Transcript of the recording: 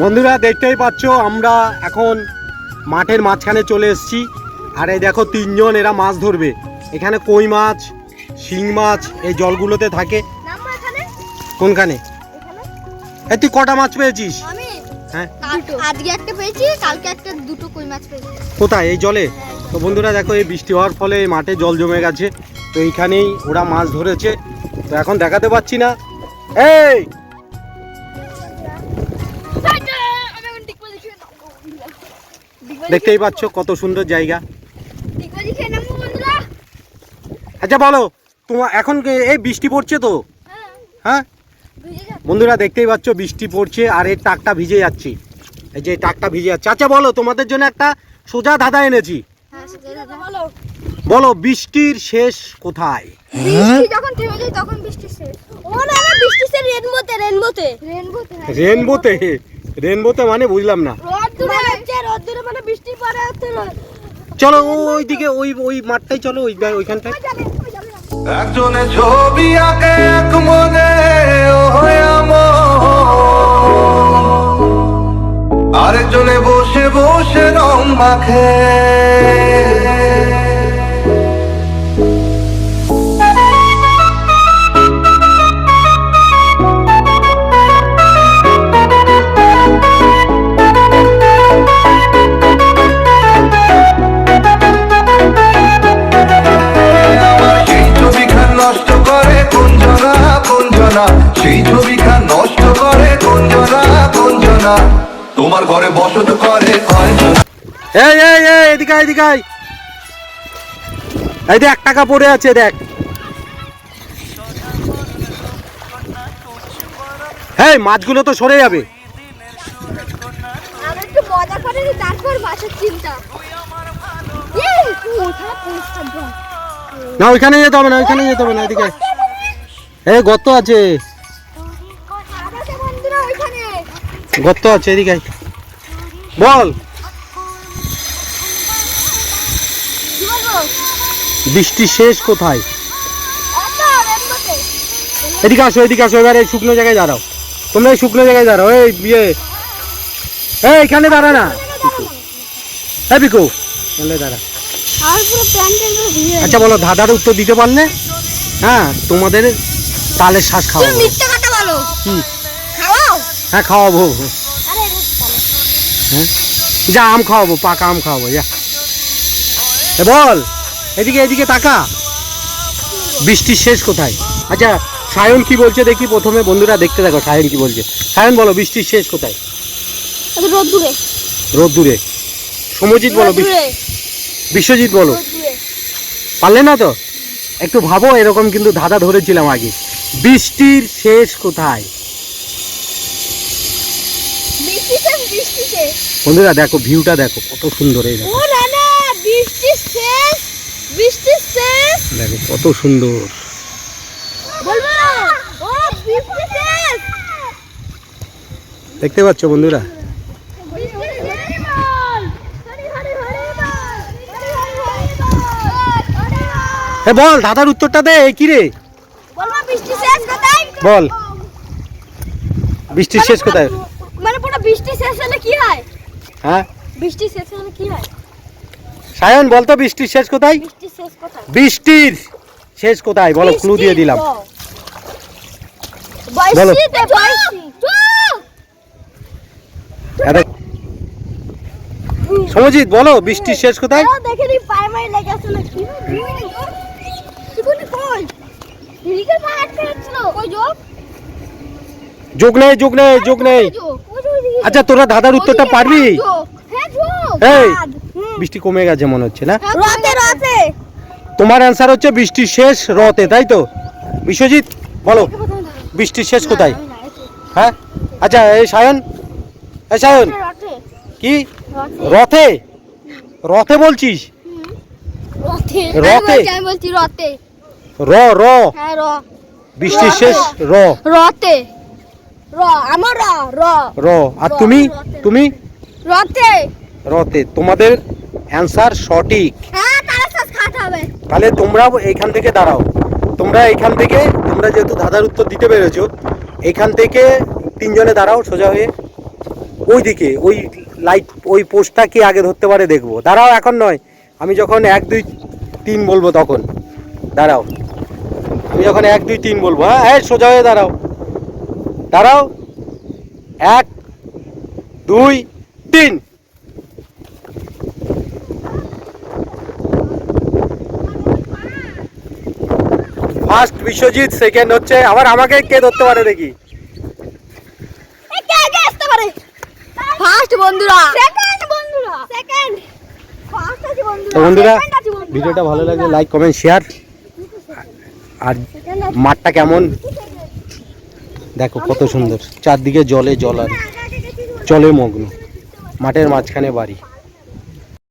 বন্ধুরা দেখতেই পাচ্ছ আমরা এখন মাঠের মাঝখানে চলে এসেছি। আর এই দেখো তিনজন এরা মাছ ধরবে। এখানে কই মাছ শিং মাছ এই জলগুলোতে থাকে। কোনখানে? এই তুই কটা মাছ পেয়েছিস? হ্যাঁ। আজকে একটা পেয়েছি কালকে একটা দুটো কই মাছ পেয়েছি। কোথায়? এই জলে? তো বন্ধুরা দেখো এই বৃষ্টি হওয়ার ফলে মাঠে জল জমে গেছে। তো এইখানেই ওরা মাছ ধরেছে। তো এখন দেখাতে পাচ্ছি না। এই! দেখতেই পাচ্ছ কত সুন্দর জায়গা। আচ্ছা বলো তোমার এখন কি- এই বৃষ্টি পড়ছে তো? হ্যাঁ। হ্যাঁ? বন্ধুরা দেখতেই পাচ্ছ বৃষ্টি পড়ছে আর এই টাকটা ভিজে যাচ্ছি। এই যে টাকটা ভিজে যাচ্ছে। আচ্ছা বলো তোমাদের জন্য একটা সোজা ধাঁধা এনেছি। হ্যাঁ বলো বৃষ্টির শেষ কোথায়? রেনবোতে রেনবোতে। মানে বুঝলাম না। মানে বৃষ্টি পড়ে চলো ওই দিকে ওই ওই মাঠটাই চলো ওই ওইখানটায়। একজনে ছবি আঁকে এক মনে। আরেকজনে বসে বসে রং মাখে। সেই ছবিখান নষ্ট করে কুঞ্জনা কুঞ্জনা তোমার ঘরে বসত করে এই এই এই এদিকে এদিকে এই দেখ টাকা পড়ে আছে দেখ। হ্যাঁ মাছগুলো তো সরে যাবে। আর একটু মজা করে নি, ওইখানে যেতে হবে না ওইখানে যেতে হবে না এদিকে। এই গর্ত আছে আর আছে বন্ধুরা ওইখানে। গর্ত আছে এদিকে বল। বৃষ্টি শেষ কোথায়? এদিকে আসো এদিকে আসো এবার এই শুকনো জায়গায় দাঁড়াও। তোমরা এই শুকনো জায়গায় দাঁড়াও এই বিয়ে এই এখানে দাঁড়া না। হ্যাঁ বিকু এখানে দাঁড়া। আচ্ছা বলো ধাঁধার উত্তর দিতে পারলে? হ্যাঁ তোমাদের তালের শ্বাস তুমি খাওয়াবো মিথ্যে কথা বলো। কি? খাওয়াও হ্যাঁ খাওয়াবো। হ্যাঁ? যা আম খাওয়াবো পাকা আম খাওয়াবো যা। বল এদিকে এদিকে তাকা। বৃষ্টির শেষ কোথায়? আচ্ছা সায়ন কি বলছে দেখি প্রথমে বন্ধুরা দেখতে দেখো সায়ন কি বলছে। সায়ন বলো বৃষ্টির শেষ কোথায়? ಅದು রোদ দূরে। রোদ্দুরে সমজিৎ বলো বিশ- বিশ্বজিৎ বলো। পারলে না তো? একটু ভাবো এরকম কিন্তু ধাঁধা ধরেছিলাম আগে। বৃষ্টির শেষ কোথায় বৃষ্টি শেষ বৃষ্টি শেষ বন্ধুরা দেখো ভিউটা দেখো কত সুন্দর এই দেখো। বৃষ্টি শেষ বৃষ্টি শেষ। দেখো কত সুন্দর। বলব ও বৃষ্টি শেষ। দেখতে পাচ্ছ বন্ধুরা? বৃষ্টি বল এ ধাঁধার উত্তরটা দে কি রে? বৃষ্টি বল। বৃষ্টির শেষ কোথায়? মানে পুরো বৃষ্টি শেষ হলে কি হয়? হ্যাঁ? বৃষ্টি শেষ হলে কি হয়? সায়ন বল তো বৃষ্টির শেষ কোথায়? বৃষ্টির শেষ কোথায়? বলো ক্লু দিয়ে দিলাম। বলো। সমজিৎ বলো বৃষ্টির শেষ কোথায়? যোগ নেই যোগ নেই যোগ নেই। আচ্ছা তোরা ধাঁধার উত্তরটা পারবি? হ্যাঁ এই। বৃষ্টি কমে গেছে মনে হচ্ছে না? রতে তোমার অ্যান্সার হচ্ছে বৃষ্টির শেষ রতে তাই তো? বিশ্বজিৎ বলো বৃষ্টির শেষ কোথায়? হ্যাঁ? আচ্ছা এই সায়ন এই সায়ন। রতে কি? রথে। রথে? বলছিস? রথে? আমি বলছি র র। হ্যাঁ বৃষ্টির শেষ র। রতে র আমার র র। র আর তুমি? তুমি? রতে। রতে। তোমাদের অ্যান্সার সঠিক। হ্যাঁ খাতে হবে। তাহলে তোমরা এইখান থেকে দাঁড়াও। তোমরা এইখান থেকে তোমরা যেহেতু ধাঁধার উত্তর দিতে পেরেছ এইখান থেকে তিনজনে দাঁড়াও সোজা হয়ে। ওইদিকে ওই লাইট ওই পোস্টটা কি আগে ধরতে পারে দেখব। দাঁড়াও এখন নয়। আমি যখন এক দুই তিন বলব তখন। দাঁড়াও। আমি যখন এক দুই তিন বলব। হ্যাঁ হ্যাঁ সোজা হয়ে দাঁড়াও। দাঁড়াও। এক দুই তিন। ফার্স্ট বিশ্বজিৎ সেকেন্ড হচ্ছে আবার আমাকে কে ধরতে পারে দেখি? কে আগে আসতে পারে? ফার্স্ট বন্ধুরা। সেকেন্ড বন্ধুরা। সেকেন্ড ফার্স্ট আছে বন্ধুরা। বন্ধুরা second আছে বন্ধুরা। ভিডিওটা ভালো লাগলে লাইক কমেন্ট শেয়ার আর মাঠটা কেমন? দেখো কত সুন্দর। চারদিকে জলে জল আর জলে মগ্ন। মাঠের মাঝখানে বাড়ি।